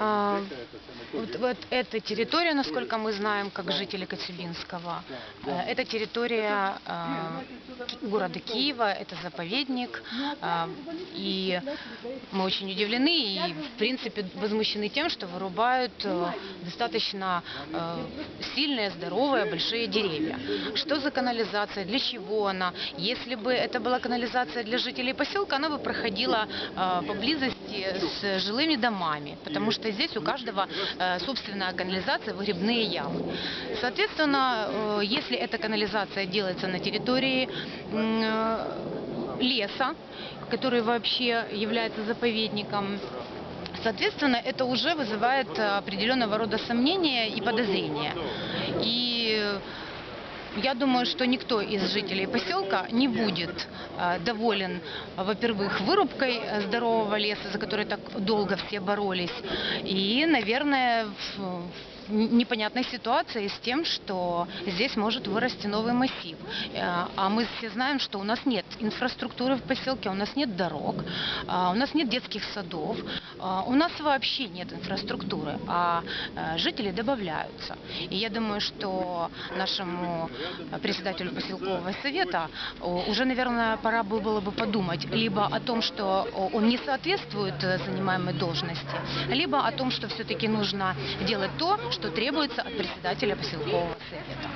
А, Вот, вот эта территория, насколько мы знаем, как жители Коцюбинского, э, это территория э, города Киева, это заповедник, а, и мы очень удивлены и, в принципе, возмущены тем, что вырубают э, достаточно э, сильные, здоровые, большие деревья. Что за канализация, для чего она? Если бы это была канализация для жителей поселка, она бы проходила э, поблизости с жилыми домами, потому что здесь у каждого э, собственная канализация, выгребные ямы. Соответственно, э, если эта канализация делается на территории э, леса, который вообще является заповедником, Соответственно, это уже вызывает определенного рода сомнения и подозрения. И я думаю, что никто из жителей поселка не будет э, доволен, во-первых, вырубкой э, здорового леса, за который так долго все боролись, и, наверное, в непонятной ситуации с тем, что здесь может вырасти новый массив. Э, А мы все знаем, что у нас нет инфраструктуры в поселке, у нас нет дорог, а, у нас нет детских садов, а, у нас вообще нет инфраструктуры, а э, жители добавляются. И я думаю, что нашему председателю поселкового совета уже, наверное, пора бы- было бы подумать либо о том, что он не соответствует э, занимаемой должности, либо о том, что все-таки нужно делать то, что требуется от председателя поселкового совета.